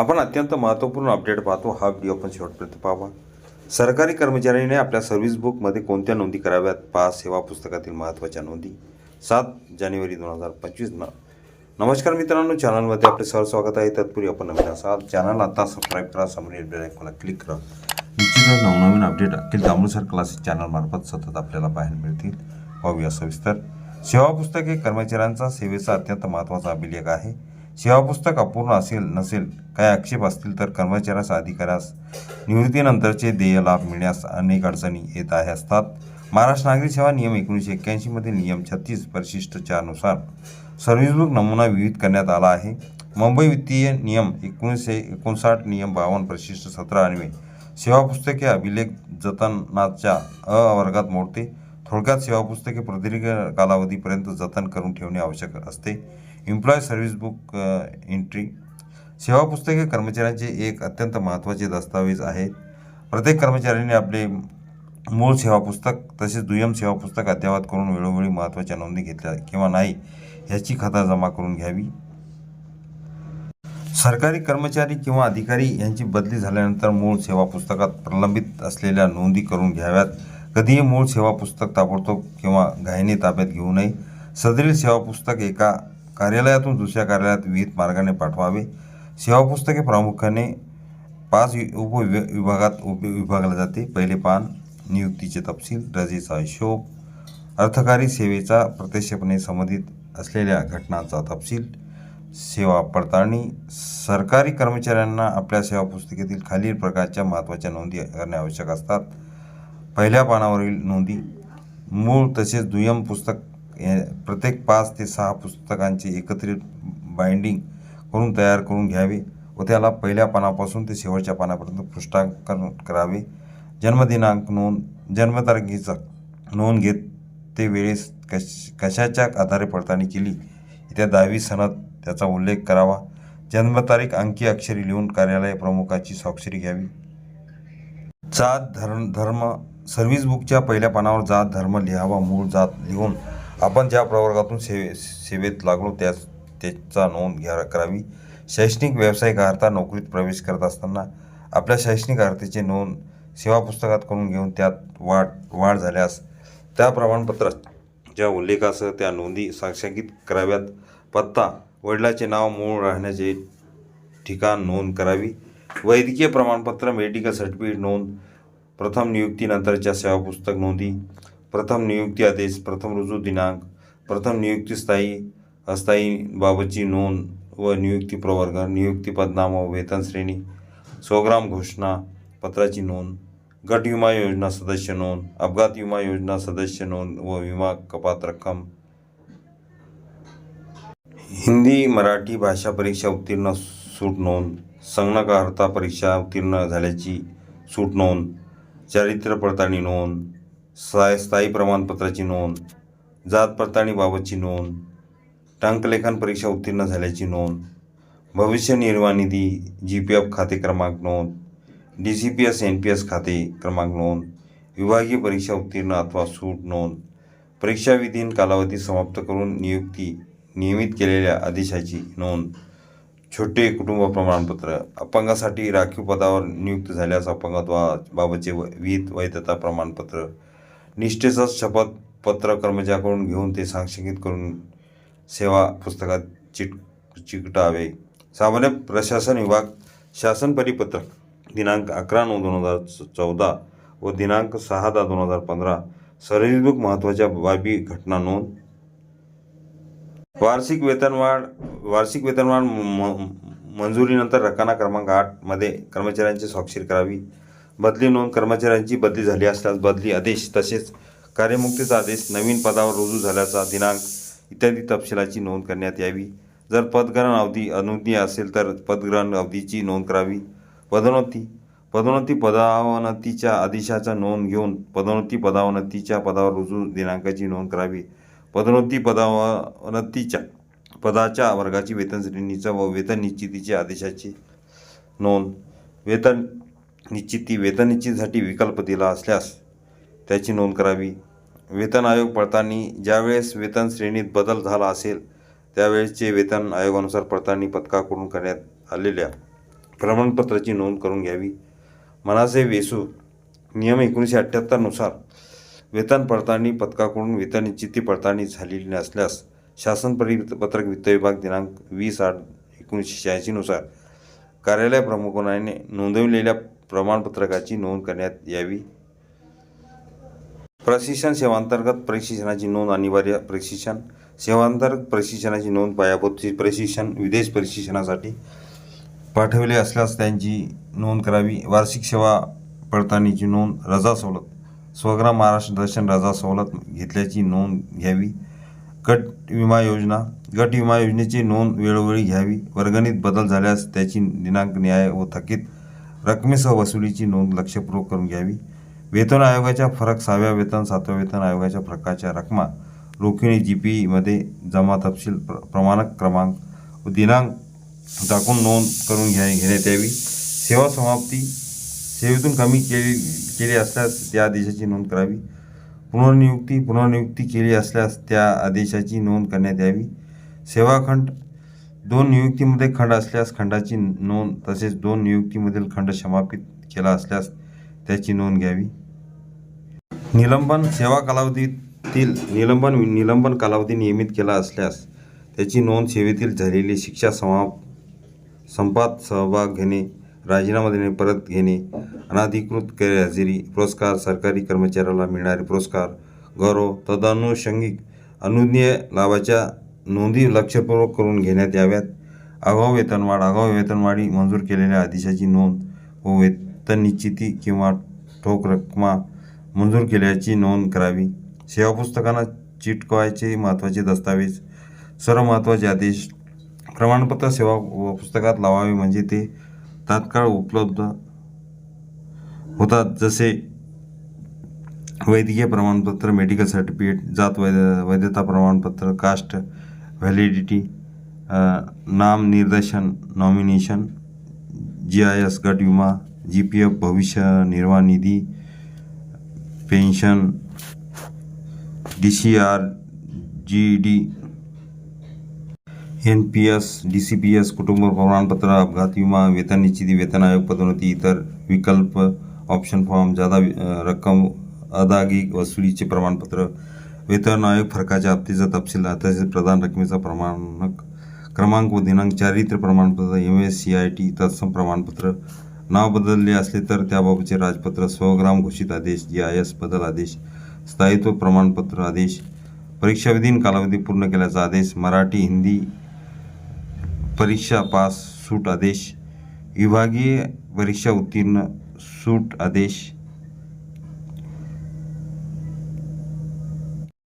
आपण अत्यंत महत्त्वपूर्ण अपडेट पाहतो. हा व्हिडिओ आपण शेवटपर्यंत पाहावा. सरकारी कर्मचाऱ्यांनी आपल्या सर्व्हिस बुकमध्ये कोणत्या नोंदी कराव्यात? पहा सेवा पुस्तकातील महत्त्वाच्या नोंदी. सात जानेवारी दोन हजार पंचवीस नमस्कार मित्रांनो चॅनलमध्ये आपले सर स्वागत आहे. तत्पूर्वी आपण नवीन असाल चॅनल आता सबस्क्राईब करा समोरील बेल आयकॉनला क्लिक करा. निश्चितच नवनवीन अपडेट अखिल तांबूसर क्लासेस चॅनलमार्फत सतत आपल्याला पाहायला मिळतील. पाहूया सविस्तर. सेवा पुस्तक हे कर्मचाऱ्यांचा सेवेचा अत्यंत महत्त्वाचा अभिलेख आहे. सेवापुस्तक अपूर्ण असेल नसेल काही आक्षेप असतील तर कर्मचाऱ्यास अधिकाऱ्यास निवृत्तीनंतरचे देय लाभ मिळण्यास अनेक अडचणी येत आहे असतात महाराष्ट्र नागरी सेवा नियम एकोणीसशे एक्क्याऐंशीमध्ये नियम छत्तीस परिशिष्टच्यानुसार सर्व्हिस बुक नमुना विहित करण्यात आला आहे. मुंबई वित्तीय नियम एकोणीसशे एकोणसाठ नियम बावन्न परिशिष्ट सतरा अन्वे सेवापुस्तके अभिलेख जतनाच्या अ वर्गात मोडते. थोडक्यात सेवापुस्तके प्रदीर्घ कालावधीपर्यंत जतन करून ठेवणे आवश्यक असते. एम्प्लॉय सर्व्हिस बुक एंट्री सेवा पुस्तके कर्मचाऱ्यांचे एक अत्यंत महत्त्वाचे दस्तावेज आहे प्रत्येक कर्मचाऱ्याने आपले मूळ सेवा पुस्तक तसेच दुय्यम सेवा पुस्तक अद्ययावत करून वेळोवेळी महत्त्वाच्या नोंदी घेतल्या किंवा नाही याची खाता जमा करून घ्यावी. सरकारी कर्मचारी किंवा अधिकारी यांची बदली झाल्यानंतर मूळ सेवा पुस्तकात प्रलंबित असलेल्या नोंदी करून घ्याव्यात. कधीही मूळ सेवा पुस्तक ताबडतोब किंवा घाईने ताब्यात घेऊ नये. सदरील सेवा पुस्तक एका कार्यालयातून दुसऱ्या कार्यालयात विविध मार्गाने पाठवावे. सेवा पुस्तके प्रामुख्याने पाच वि- उपविभागात उप विभागले जाते. पहिले पान नियुक्तीचे तपशील रजेचा हिशोब अर्थकारी सेवेचा प्रत्यक्षपणे संबंधित असलेल्या घटनांचा तपशील सेवा पडताळणी सरकारी कर्मचाऱ्यांना आपल्या सेवा पुस्तिकेतील खालील प्रकारच्या महत्त्वाच्या नोंदी करणे आवश्यक असतात. पहिल्या पानावरील नोंदी मूळ तसेच दुय्यम पुस्तक हे- प्रत्येक पाच ते सहा पुस्तकांचे एकत्रित बाइंडिंग करून तयार करून घ्यावे व त्याला पहिल्या पानापासून ते शेवटच्या पानापर्यंत पृष्ठांकन करावे. जन्मदिनांक नोंद जन्मतारखेचा नोंद घेत ते वेळेस कश कशाच्या आधारे पडताळणी केली त्या दहावी सणात त्याचा उल्लेख करावा. जन्मतारीख अंकी अक्षरी लिहून कार्यालय प्रमुखाची स्वाक्षरी घ्यावी. जात धर्म धर्म सर्व्हिस बुकच्या पहिल्या पानावर जात धर्म लिहावा मूळ जात लिहून आपण ज्या प्रवर्गातून सेवे सेवेत लागलो त्याच त्याचा नोंद घ्या करावी. शैक्षणिक व्यावसायिक अर्था नोकरीत प्रवेश करत असताना आपल्या शैक्षणिक अर्हतेची नोंद सेवा पुस्तकात करून घेऊन त्यात वाढ वाढ झाल्यास त्या प्रमाणपत्राच्या उल्लेखासह त्या नोंदी साक्षांकित कराव्यात. पत्ता वडिलाचे नाव मूळ राहण्याचे ठिकाण नोंद करावी. वैद्यकीय प्रमाणपत्र मेडिकल सर्टिफिकेट नोंद प्रथम नियुक्तीनंतरच्या सेवा पुस्तक नोंदी प्रथम नियुक्ती आदेश प्रथम रुजू दिनांक प्रथम नियुक्ती स्थायी अस्थायी बाबतची नोंद व नियुक्ती प्रवर्ग नियुक्ती पदनाम व वेतन श्रेणी स्वग्राम घोषणा पत्राची नोंद गट विमा योजना सदस्य नोंद अपघात विमा योजना सदस्य नोंद व विमा कपात रक्कम. हिंदी मराठी भाषा परीक्षा उत्तीर्ण सूट नोंद संगणकार्हता परीक्षा उत्तीर्ण झाल्याची सूट नोंद चारित्र्य पडताळणी नोंद स्थाय स्थायी प्रमाणपत्राची नोंद जात पडताळणीबाबतची नोंद टंकलेखन परीक्षा उत्तीर्ण झाल्याची नोंद भविष्य निर्वाह निधी जी पी एफ खाते क्रमांक नोंद D C P S N P S खाते क्रमांक नोंद विभागीय परीक्षा उत्तीर्ण अथवा सूट नोंद परीक्षाविधीन कालावधी समाप्त करून नियुक्ती नियमित केलेल्या आदेशाची नोंद छोटे कुटुंब प्रमाणपत्र अपंगासाठी राखीव पदावर नियुक्त झाल्यास अपंगत्वाबाबतचे व- विहित वैधता प्रमाणपत्र निष्ठेचा शपथपत्र कर्मचाऱ्याकडून घेऊन ते साक्षीकृत करून सेवा पुस्तकात चिट चिकटावे. सामान्य प्रशासन विभाग शासन परिपत्रक दिनांक अकरा नऊ दोन हजार चौदा व दिनांक सहा दहा दोन हजार पंधरा सर्व्हिस महत्त्वाच्या बाबी घटना नोंद. वार्षिक वेतनवाढ वार्षिक वेतनवाढ म- म- मंजुरीनंतर रकाना क्रमांक आठमध्ये कर्मचाऱ्यांची स्वाक्षरी करावी. बदली नोंद कर्मचाऱ्यांची बदली झाली असल्यास बदली आदेश तसेच कार्यमुक्तीचा आदेश नवीन पदावर रुजू झाल्याचा दिनांक इत्यादी तपशिलाची नोंद करण्यात यावी. जर पदग्रहण अवधी अनुज्ञेय असेल तर पदग्रहण अवधीची नोंद करावी. पदोन्नती पदोन्नती पदावनतीच्या आदेशाचा नोंद घेऊन पदोन्नती पदावनतीच्या पदावर रुजू दिनांकाची नोंद करावी. पदोन्नती पदावनतीच्या पदाच्या वर्गाची वेतन श्रेणीचा व वेतन निश्चितीच्या आदेशाची नोंद वेतन निश्चिती वेतननिश्चितीसाठी विकल्प दिला असल्यास त्याची नोंद करावी. वेतन आयोग पडताळणी ज्यावेळेस वेतन श्रेणीत बदल झाला असेल त्यावेळेसचे वेतन आयोगानुसार पडताळणी पथकाकडून करण्यात आलेल्या प्रमाणपत्राची नोंद करून घ्यावी. मनाचे वेसू नियम एकोणीसशे अठ्ठ्याहत्तरनुसार वेतन पडताळणी पथकाकडून वेतन निश्चिती पडताळणी झालेली नसल्यास शासन परिपत्रक वित्त विभाग दिनांक वीस आठ एकोणीसशे शहाऐंशीनुसार कार्यालय प्रमुखाने नोंदविलेल्या प्रमाणपत्रकाची नोंद करण्यात यावी. प्रशिक्षण सेवांतर्गत प्रशिक्षणाची नोंद अनिवार्य प्रशिक्षण. सेवांतर्गत प्रशिक्षणाची नोंद पायाभूत प्रशिक्षण विदेश प्रशिक्षणासाठी पाठवले असल्यास त्यांची नोंद करावी. वार्षिक सेवा पडताळणीची नोंद रजा सवलत स्वग्राम महाराष्ट्र दर्शन रजा सवलत घेतल्याची नोंद घ्यावी. गट विमा योजना गट विमा योजनेची नोंद वेळोवेळी घ्यावी. वर्गणीत बदल झाल्यास त्याची दिनांक न्याय व थकीत रकमेसह वसुलीची नोंद लक्षपूर्वक करून घ्यावी. वेतन आयोगाच्या फरक सहाव्या वेतन सातव्या वेतन आयोगाच्या फरकाच्या रकमा रोखीने जी पीमध्ये जमा तपशील प्र प्रमाणक क्रमांक व दिनांक टाकून नोंद करून घ्या घेण्यात यावी. सेवा समाप्ती सेवेतून कमी केली केली असल्यास त्या आदेशाची नोंद करावी. पुनर्नियुक्ती पुनर्नियुक्ती केली असल्यास त्या आदेशाची नोंद करण्यात यावी. सेवाखंड दोन नियुक्तीमध्ये खंड असल्यास खंडाची नोंद तसेच दोन नियुक्तीमधील खंड समापित केला असल्यास त्याची नोंद घ्यावी. निलंबन सेवा कालावधीतील निलंबन निलंबन कालावधी नियमित केला असल्यास त्याची नोंद सेवेतील झालेली शिक्षा समाप संपात सहभाग घेणे राजीनामा देणे परत घेणे अनाधिकृत गैरहजेरी पुरस्कार सरकारी कर्मचाऱ्याला मिळणारे पुरस्कार गौरव तदनुषंगिक अनुज्ञेय लाभाच्या नोंदी लक्षपूर्वक करून घेण्यात याव्यात. आगाऊ वेतनवाढ आगाऊ वेतनवाढी मंजूर केलेल्या आदेशाची नोंद व वेतन निश्चिती किंवा ठोक रक्कमा मंजूर केल्याची नोंद करावी. सेवा पुस्तकांना चिटकवायचे महत्त्वाचे दस्तावेज सर्व महत्त्वाचे आदेश प्रमाणपत्र सेवा पुस्तकात लावावे म्हणजे ते तात्काळ उपलब्ध होतात. जसे वैद्यकीय प्रमाणपत्र मेडिकल सर्टिफिकेट जात वैध वैधता प्रमाणपत्र कास्ट व्हॅलिडिटी नाम निर्देशन नॉमिनेशन जी आय एस गट विमा जी पी एफ भविष्य निर्वाह निधी pension D C R G D N P S D C P S कुटुंब प्रमाणपत्र अपघात विमा वेतन निश्चिती वेतन आयोग पदोन्नती इतर विकल्प ऑप्शन फॉर्म जादा रक्कम अदागी वसुलीचे प्रमाणपत्र वेतन आयोग फरकाच्या हप्तीचा तपशील तसेच प्रदान रकमेचा प्रमाणक क्रमांक व दिनांक चारित्र्य प्रमाणपत्र M S C I T तत्सम प्रमाणपत्र नाव बदलले असले तर त्याबाबतचे राजपत्र स्वग्राम घोषित आदेश जी आय एस बदल आदेश स्थायित्व प्रमाणपत्र आदेश परीक्षाविधीन कालावधी पूर्ण केल्याचा आदेश मराठी हिंदी परीक्षा पास सूट आदेश विभागीय परीक्षा उत्तीर्ण सूट आदेश